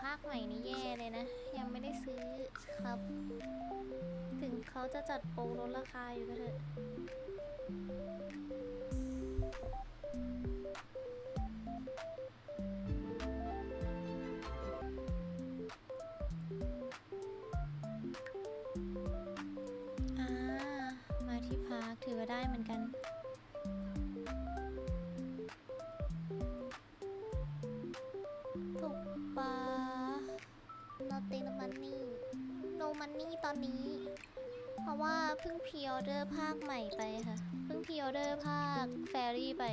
ภาคใหม่นี่แย่เลยนะ ยังไม่ได้ซื้อครับ ถึงเขาจะจัดโปรลดราคาอยู่ก็เถอะอ่ามาที่พักถือว่าได้เหมือนกัน nothing money no money ตอนนี้ เพราะว่าเพิ่งพรีออเดอร์ภาคใหม่ไปค่ะ เพิ่งพรีออเดอร์ภาคแฟรี่ไป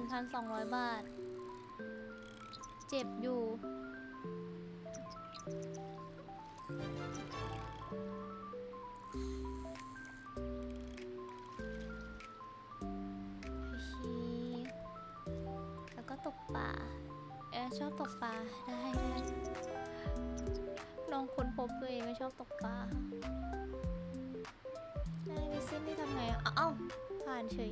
1,200 บาท เจ็บอยู่แล้วก็ตกปลา ชอบตกปลาได้ได้ลองค้นพบตัวเองก็ชอบตกปลาได้วิซินที่ทำไงอะเอ้าผ่านเฉย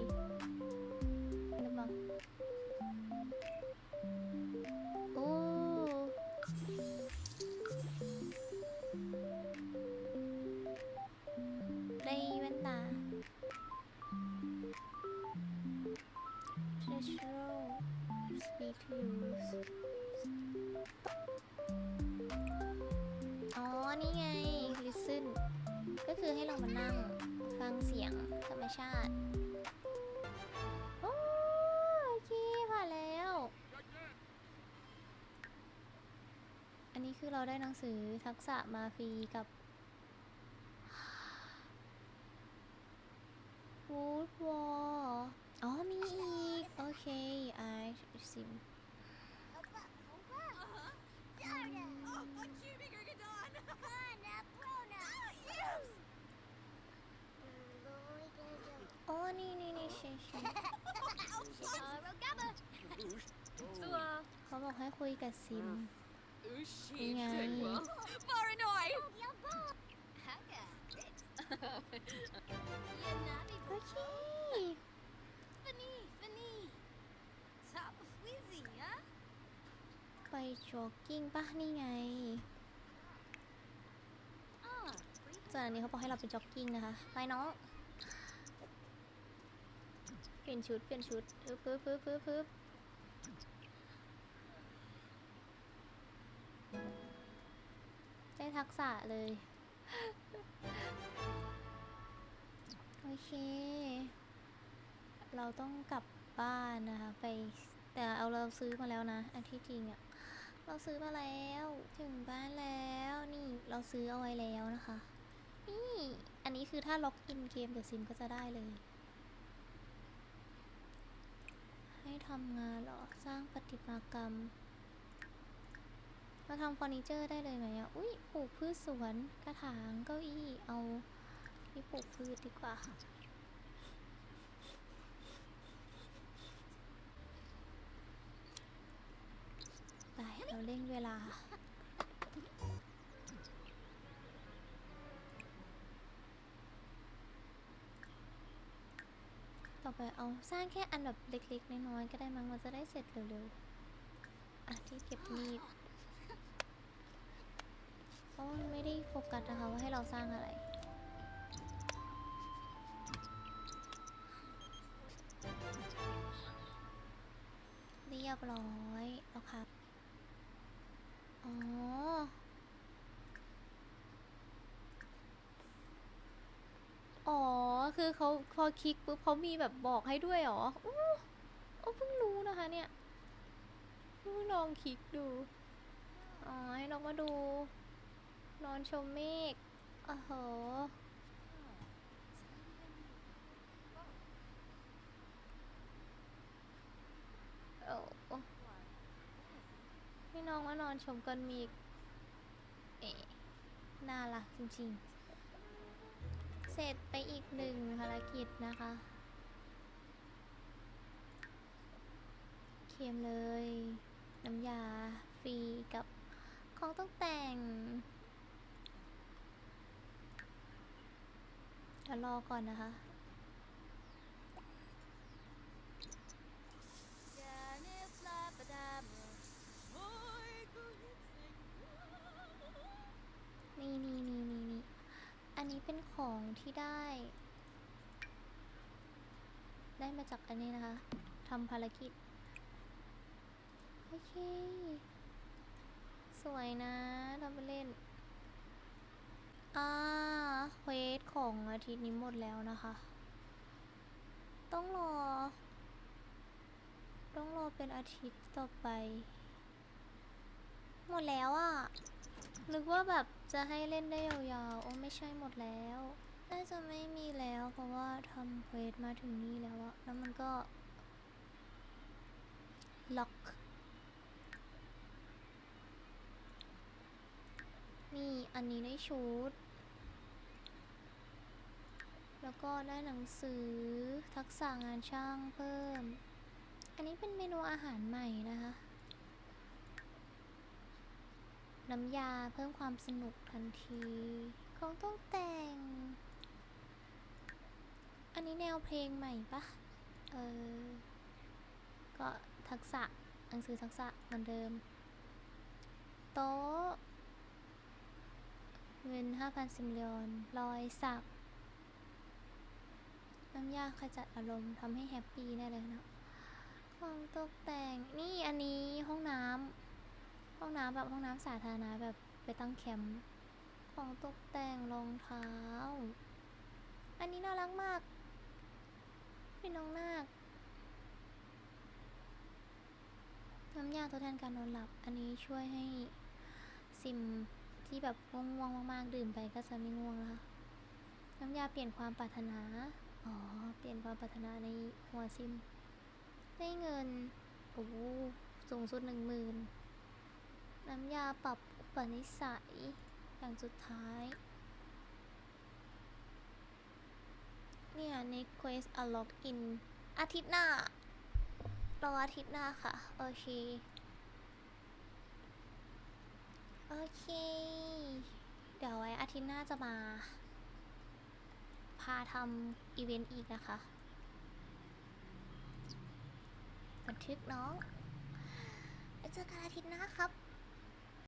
คือให้เรามานั่งฟังเสียงธรรมชาติโอ้โอเคผ่านแล้ว อันนี้คือเราได้หนังสือทักษะมาฟรีกับวูดวอลอ๋อมีอีก โอเค I sim Opa, opa. Sarda. Oh, what you bigger gadon? Hana, prona. Oh, yes. อ๋อ นี่นี่นี่ใช่ใช่ Uh, Rogaba. เขา บอกให้คุยกับซิม Ushi, Ngay. Marinoi! Yabo. Haga. Yanabi. โอเค Fani, Fani. Top of Wheezy, huh? ไปจ็อกกิ้งป่ะนี่ไง Ah, จากอันนี้เขาบอกให้เราไปจ็อกกิ้งนะคะ ไปน้อง เปลี่ยนชุด เปลี่ยนชุดปึ๊บปึ๊บปึ๊บปึ๊บ ทักษะเลย โอเค เราต้องกลับบ้านนะคะ ไปแต่เอาเราซื้อมาแล้วนะ อันที่จริงอะเราซื้อมาแล้วถึงบ้านแล้วนี่เราซื้อเอาไว้แล้วนะคะ นี่อันนี้คือถ้าล็อกอินเกมเดอะซิมก็จะได้เลย ให้ทำงานเหรอสร้างประติมากรรม ทำเฟอร์นิเจอร์ได้เลยไหมอะ อุ้ยปลูกพืชสวน กระถางเก้าอี้ เอาที่ปลูกพืชดีกว่า ไป เราเร่งเวลา ต่อไปเอาสร้างแค่อันแบบเล็กๆ น้อยๆ ก็ได้มั้ง มันจะได้เสร็จเร็วๆ อะที่เก็บมีดเพราะมัน ไม่ได้โฟกัสนะคะว่าให้เราสร้างอะไร เรียบร้อยแล้วครับ อ๋อ อ๋อ คือเขาพอคลิกปุ๊บเขามีแบบบอกให้ด้วยเหรออู้โอ้เพิ่งรู้นะคะเนี่ย เพิ่งลองคลิกดู อ๋อ ให้เรามาดู นอนชมเมฆโอ้โหโอ้โอ้ให้น้องมานอนชมก้อนมฆเอ๊น่ารักจริงๆ เสร็จไปอีกหนึ่งภารกิจนะคะ เค็มเลย น้ำยา ฟรีกับของต้องแต่ง ดี๋วรอก่อนนะคะ นี่นี่นี่นี่นี่อันนี้เป็นของที่ได้ ได้มาจากอันนี้นะคะทำภารกิจ โอเค สวยนะทำไปเล่นอ่า เควสของอาทิตย์นี้หมดแล้วนะคะ ต้องรอ ต้องรอเป็นอาทิตย์ต่อไป หมดแล้วอะ่ะ นึกว่าแบบจะให้เล่นได้ยาวๆ โอ้ไม่ใช่หมดแล้ว น่าจะไม่มีแล้วเพราะว่าทำเควสมาถึงนี่แล้วอะแล้วมันก็ ล็อกนี่ อันนี้ได้ชุด แล้วก็ได้หนังสือทักษะงานช่างเพิ่ม อันนี้เป็นเมนูอาหารใหม่นะคะ น้ำยาเพิ่มความสนุกทันทีของต้องแต่ง อันนี้แนวเพลงใหม่ปะเออ ก็ทักษะหนังสือทักษะเหมือนเดิม โต๊ะ เงิน 5,000ซิมเลียนรอยสัก น้ำยาขจัดอารมณ์ทำให้แฮปปี้แน่เลยนะของตกแต่งนี่อันนี้ห้องน้ำห้องน้ำแบบห้องน้ำสาธารณะแบบไปตั้งแคมป์ของตกแต่งรองเท้า อันนี้น่ารักมากเป็นน้องนาคน้ำยาทดแทนการนอนหลับ อันนี้ช่วยให้ซิมที่แบบง่วงๆมากๆ ดื่มไปก็จะไม่ง่วงแล้วน้ำยาเปลี่ยนความปรารถนา อ๋อ เปลี่ยนความปรารถนาในหัวซิม ได้เงิน โอ้สูงสุดหนึ่งหมื่นน้ำยาปรับอุปนิสัย อย่างสุดท้าย เนี่ย next quest unlock in อาทิตย์หน้ารออาทิตย์หน้าค่ะ โอเค โอเค เดี๋ยวไว้อาทิตย์หน้าจะมาาทำอีเวนต์อีกนะคะ บันทึกน้องไปเจอกันอาทิตย์หน้าครับ